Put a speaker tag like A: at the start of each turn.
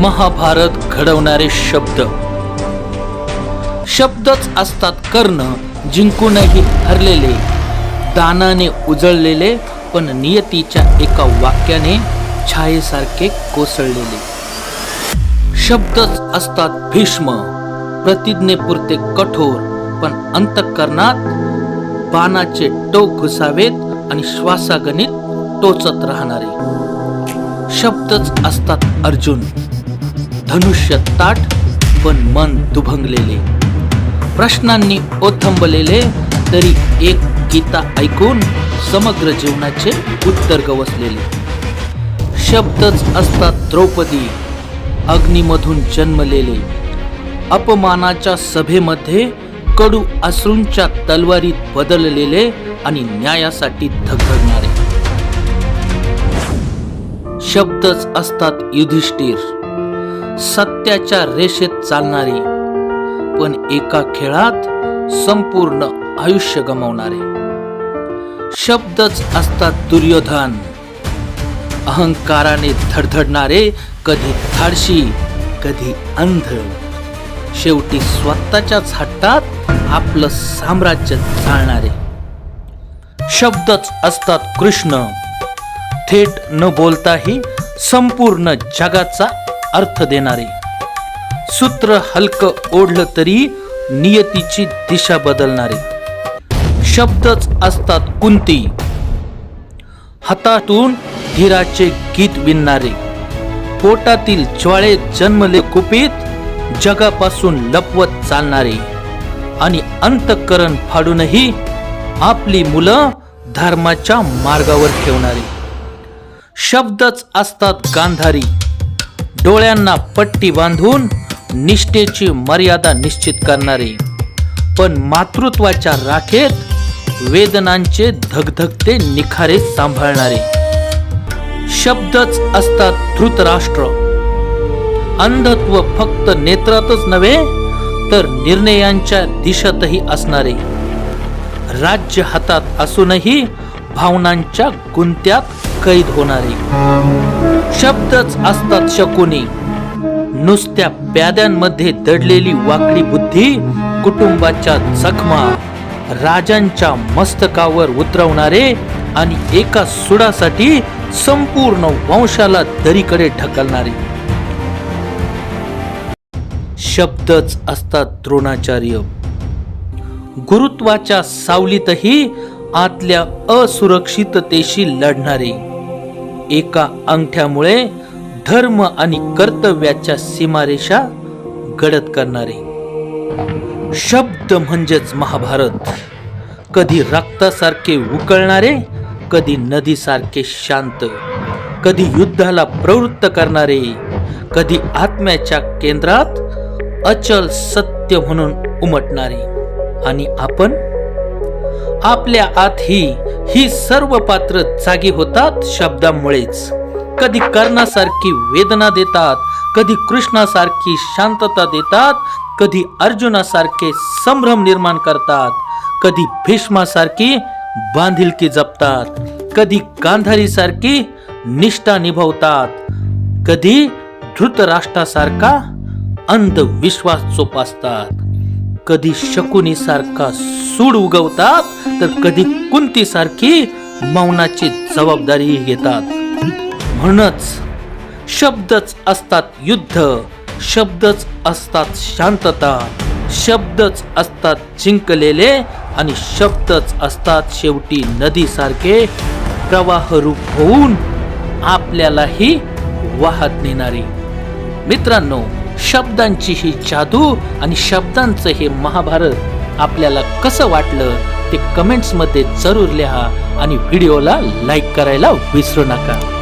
A: महाभारत घडवणारे शब्द. शब्दच असतात कर्ण जिंकूनही हरलेले दानाने उजळलेले पण नियतीच्या एका वाक्याने छायेसारखे कोसळलेले. शब्दच असतात भीष्म प्रतिज्ञेपुरते कठोर पण अंतकरणात बाणाचे टोक घुसावेत आणि श्वासागणित टोचत राहणारे. शब्दच असतात अर्जुन. धनुष्य ताट पण मन दुभंगलेले. प्रश्नांनी ओथंबलेले तरी एक गीता ऐकून समग्र जीवनाचे उत्तर गवसलेले शब्दच असतात द्रौपदी अग्नीमधून जन्मलेले. अपमानाच्या सभेमध्ये कडू अश्रूंच्या तलवारीत बदललेले आणि न्यायासाठी धगधगणारे. शब्दच असतात युधिष्ठिर सत्याच्या रेषेत चालणारे. पण एका खेळात संपूर्ण आयुष्य गमावणारे. शब्दच असतात दुर्योधन. अहंकाराने धडधडणारे कधी धाडशी कधी अंध. शेवटी स्वतःच्याच हट्टात आपलं साम्राज्य चालणारे. शब्दच असतात कृष्ण. थेट न बोलताही संपूर्ण जगाचा अर्थ देणारे. सूत्र हलकं ओढलं तरी नियतीची दिशा बदलणारे. शब्दच असतात कुंती. हातातून धीराचे गीत विणणारे. पोटातील ज्वाळे जन्मले कुपीत जगापासून लपवत चालणारे. आणि अंतकरण फाडूनही आपली मुलं धर्माच्या मार्गावर ठेवणारे. शब्दच असतात गांधारी. डोळ्यांना पट्टी बांधून निष्ठेची मर्यादा निश्चित करणारे. पण मातृत्वाच्या राखेत वेदनांचे धगधगते निखारे सांभाळणारे. शब्दच असतात धृतराष्ट्र अंधत्व फक्त नेत्रातच नव्हे तर निर्णयांच्या दिशातही असणारे. राज्य हातात असूनही भावनांच्या गुंत्यात कैद होणारे. शब्दच असतात शकुनी. नुसत्या प्याद्यांमध्ये दडलेली वाकडी बुद्धी कुटुंबाच्या जखमा राजांच्या मस्तकावर उतरवणारे आणि एका सुडासाठी संपूर्ण वंशाला दरीकडे ढकलणारे. शब्दच असतात द्रोणाचार्य. गुरुत्वाच्या सावलीतही आतल्या असुरक्षिततेशी लढणारे. एका अंगठ्यामुळे धर्म आणि कर्तव्याच्या सीमारेषा गडद करणारे. शब्द म्हणजेच महाभारत. कधी रक्तासारखे उकळणारे कधी नदीसारखे शांत. कधी युद्धाला प्रवृत्त करणारे कधी आत्म्याच्या केंद्रात अचल सत्य म्हणून उमटणारे. आणि आपण आपल्या आत ही सर्व पात्र जागी होतात शब्दामुळेच. कधी कर्णासारखी वेदना देतात कधी कृष्णासारखी शांतता देतात कधी अर्जुनासारखे संभ्रम निर्माण करतात कधी भीष्मासारखी बांधिलकी जपतात कधी गांधारीसारखी निष्ठा निभवतात कधी धृतराष्ट्रासारखा अंधविश्वास जोपासतात. कधी शकुनी सारखा सूड उगवतात तर कधी कुंती सारखी मौनाची जबाबदारी घेतात. म्हणूनच शब्दच असतात युद्ध शब्दच असतात शांतता शब्दच असतात जिंकलेले आणि शब्दच असतात शेवटी नदीसारखे प्रवाहरूप होऊन आपल्यालाही वाहत नेणारी. मित्रांनो शब्दांची ही जादू आणि शब्दांचं हे महाभारत आपल्याला कसं वाटलं ते कमेंट्समध्ये जरूर लिहा आणि व्हिडिओला लाईक करायला विसरू नका.